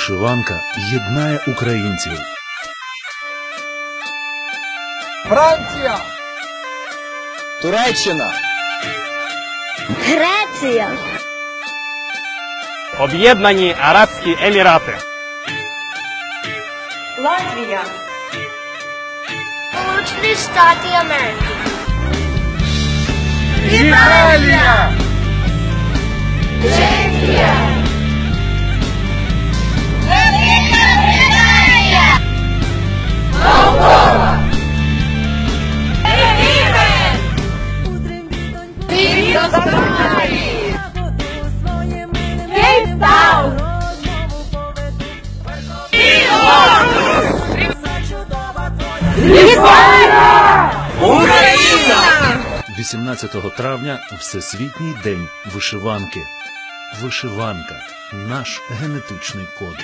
Вишиванка єднає українців. Франція! Туреччина, Греція, Об'єднані Арабські Емірати. Латвія, Сполучені Штати Америки, Італія! Україна! 18 травня Всесвітній день вишиванки. Вишиванка наш генетичний код.